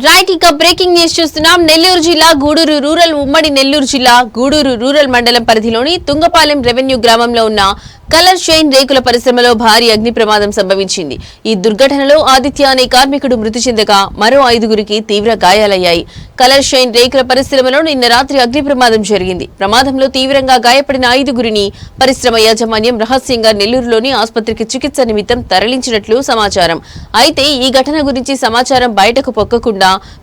Right ఇక breaking news చూస్తున్నాం. నెల్లూరు జిల్లా గూడూరు రూరల్ ఉమ్మడి నెల్లూరు జిల్లా గూడూరు రూరల్ మండలం పరిధిలోని తుంగపాలెం రెవెన్యూ గ్రామంలో ఉన్న కలర్ షైన్ రేకుల పరిశ్రమలో భారీ అగ్ని ప్రమాదం సంభవించింది. ఈ దుర్ఘటనలో ఆదిత్య అనే కార్మికుడు మృతి చెందగా మరో ఐదుగురికి తీవ్ర గాయాలయ్యాయి. కలర్ షైన్ రేకుల పరిశ్రమలో నిన్న రాత్రి అగ్ని ప్రమాదం జరిగింది. ప్రమాదంలో తీవ్రంగా గాయపడిన ఐదుగురిని పరిశ్రమ యాజమాన్యం రహస్యంగా నెల్లూరులోని ఆసుపత్రికి చికిత్స నిమిత్తం తరలించినట్లు సమాచారం. అయితే ఈ ఘటన గురించి సమాచారం బయటకు పొక్కకుండా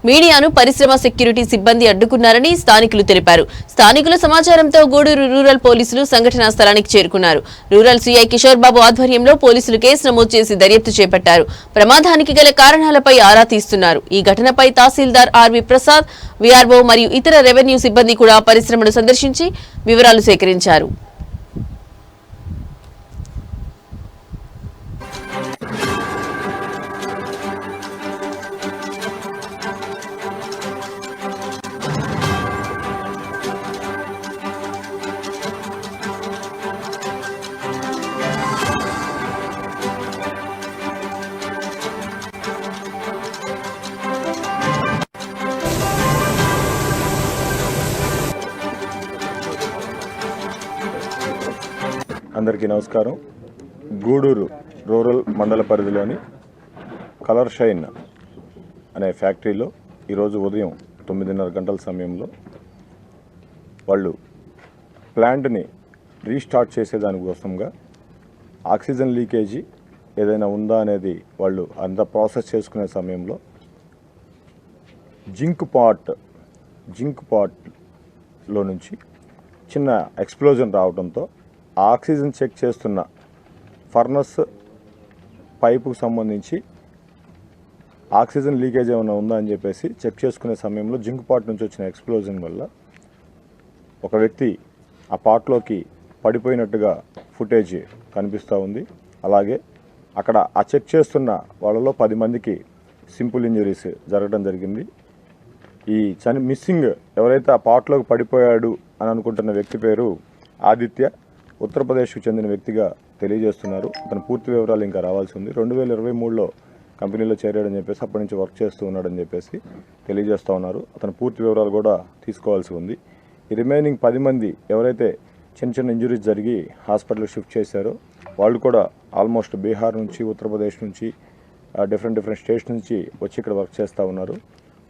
మీడియాను పరిశ్రమ సెక్యూరిటీ సిబ్బంది అడ్డుకున్నారని స్థానికులు తెలిపారు. స్థానికుల సమాచారంతో గూడూరు రూరల్ పోలీసులు సంఘటనా స్థలానికి చేరుకున్నారు. రూరల్ సీఐ కిషోర్ బాబు ఆధ్వర్యంలో పోలీసులు కేసు నమోదు చేసి దర్యాప్తు చేపట్టారు. ప్రమాదానికి గల కారణాలపై ఆరా తీస్తున్నారు. ఈ ఘటనపై తహసీల్దార్ ఆర్వి ప్రసాద్ విఆర్ఓ మరియు ఇతర రెవెన్యూ సిబ్బంది కూడా పరిశ్రమను సందర్శించి వివరాలు సేకరించారు. అందరికీ నమస్కారం. గూడూరు రూరల్ మండల పరిధిలోని కలర్ షైన్ అనే ఫ్యాక్టరీలో ఈరోజు ఉదయం తొమ్మిదిన్నర గంటల సమయంలో వాళ్ళు ప్లాంట్ని రీస్టార్ట్ చేసేదానికోసంగా ఆక్సిజన్ లీకేజీ ఏదైనా ఉందా అనేది వాళ్ళు అంత ప్రాసెస్ చేసుకునే సమయంలో జింక్ పాట్ జింక్ పాట్లో నుంచి చిన్న ఎక్స్ప్లోజన్ రావడంతో ఆక్సిజన్ చెక్ చేస్తున్న ఫర్నస్ పైపుకు సంబంధించి ఆక్సిజన్ లీకేజ్ ఏమైనా ఉందా అని చెప్పేసి చెక్ చేసుకునే సమయంలో జింక్ పాట్ నుంచి వచ్చిన ఎక్స్ప్లోజన్ వల్ల ఒక వ్యక్తి ఆ పాట్లోకి పడిపోయినట్టుగా ఫుటేజ్ కనిపిస్తూ ఉంది. అలాగే అక్కడ ఆ చెక్ చేస్తున్న వాళ్ళలో పది మందికి సింపుల్ ఇంజరీస్ జరగడం జరిగింది. ఈ చని మిస్సింగ్ ఎవరైతే ఆ పాట్లోకి పడిపోయాడు అని అనుకుంటున్న వ్యక్తి పేరు ఆదిత్య. ఉత్తరప్రదేశ్కు చెందిన వ్యక్తిగా తెలియజేస్తున్నారు. అతని పూర్తి వివరాలు ఇంకా రావాల్సి ఉంది. రెండు వేల ఇరవై మూడులో కంపెనీలో చేరాడని చెప్పేసి అప్పటి నుంచి వర్క్ చేస్తూ ఉన్నాడని చెప్పేసి తెలియజేస్తూ ఉన్నారు. అతను పూర్తి వివరాలు కూడా తీసుకోవాల్సి ఉంది. ఈ రిమైనింగ్ పది మంది ఎవరైతే చిన్న చిన్న ఇంజురీస్ జరిగి హాస్పిటల్కి షిఫ్ట్ చేశారో వాళ్ళు కూడా ఆల్మోస్ట్ బీహార్ నుంచి ఉత్తరప్రదేశ్ నుంచి డిఫరెంట్ డిఫరెంట్ స్టేట్స్ నుంచి వచ్చి ఇక్కడ వర్క్ చేస్తూ ఉన్నారు.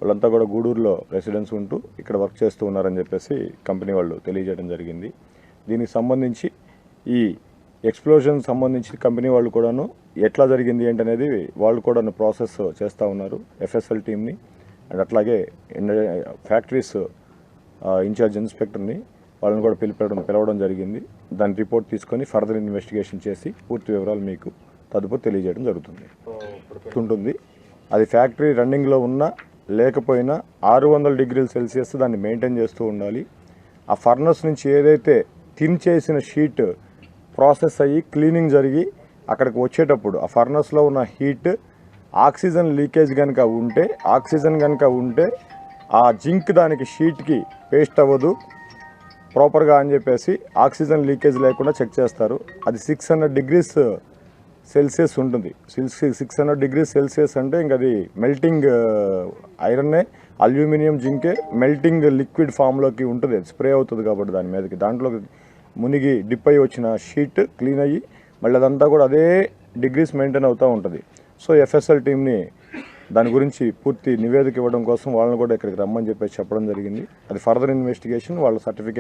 వాళ్ళంతా కూడా గూడూరులో రెసిడెన్స్ ఉంటూ ఇక్కడ వర్క్ చేస్తూ ఉన్నారని చెప్పేసి కంపెనీ వాళ్ళు తెలియజేయడం జరిగింది. దీనికి సంబంధించి ఈ ఎక్స్ప్లోజన్ సంబంధించి కంపెనీ వాళ్ళు కూడాను ఎట్లా జరిగింది ఏంటనేది వాళ్ళు కూడా ప్రాసెస్ చేస్తూ ఉన్నారు ఎఫ్ఎస్ఎల్ టీమ్ని అండ్ అట్లాగే ఫ్యాక్టరీస్ ఇన్ఛార్జ్ ఇన్స్పెక్టర్ని వాళ్ళని కూడా పిలిపడం పిలవడం జరిగింది. దాని రిపోర్ట్ తీసుకొని ఫర్దర్ ఇన్వెస్టిగేషన్ చేసి పూర్తి వివరాలు మీకు తదుపరి తెలియజేయడం జరుగుతుంది. ఉంటుంది. అది ఫ్యాక్టరీ రన్నింగ్లో ఉన్నా లేకపోయినా ఆరు వందల డిగ్రీల సెల్సియస్ దాన్ని మెయింటైన్ చేస్తూ ఉండాలి. ఆ ఫర్నస్ నుంచి ఏదైతే థిన్ చేసిన షీట్ ప్రాసెస్ అయ్యి క్లీనింగ్ జరిగి అక్కడికి వచ్చేటప్పుడు ఆ ఫర్నస్లో ఉన్న హీట్ ఆక్సిజన్ లీకేజ్ కనుక ఉంటే ఆక్సిజన్ కనుక ఉంటే ఆ జింక్ దానికి షీట్కి పేస్ట్ అవ్వదు. ప్రాపర్గా అని చెప్పేసి ఆక్సిజన్ లీకేజ్ లేకుండా చెక్ చేస్తారు. అది సిక్స్ హండ్రెడ్ డిగ్రీస్ సెల్సియస్ ఉంటుంది. Six six hundred degrees celsius అంటే ఇంక అది మెల్టింగ్ ఐరన్నే అల్యూమినియం జింకే మెల్టింగ్ లిక్విడ్ ఫామ్లోకి ఉంటుంది. స్ప్రే అవుతుంది కాబట్టి దాని మీదకి. దాంట్లో మునిగి డిప్ అయి వచ్చిన షీట్ క్లీన్ అయ్యి మళ్ళీ అదంతా కూడా అదే డిగ్రీస్ మెయింటైన్ అవుతూ ఉంటుంది. సో ఎఫ్ఎస్ఎల్ టీంని దాని గురించి పూర్తి నివేదిక ఇవ్వడం కోసం వాళ్ళని కూడా ఇక్కడికి రమ్మని చెప్పేసి చెప్పడం జరిగింది. అది ఫర్దర్ ఇన్వెస్టిగేషన్ వాళ్ళ సర్టిఫికేషన్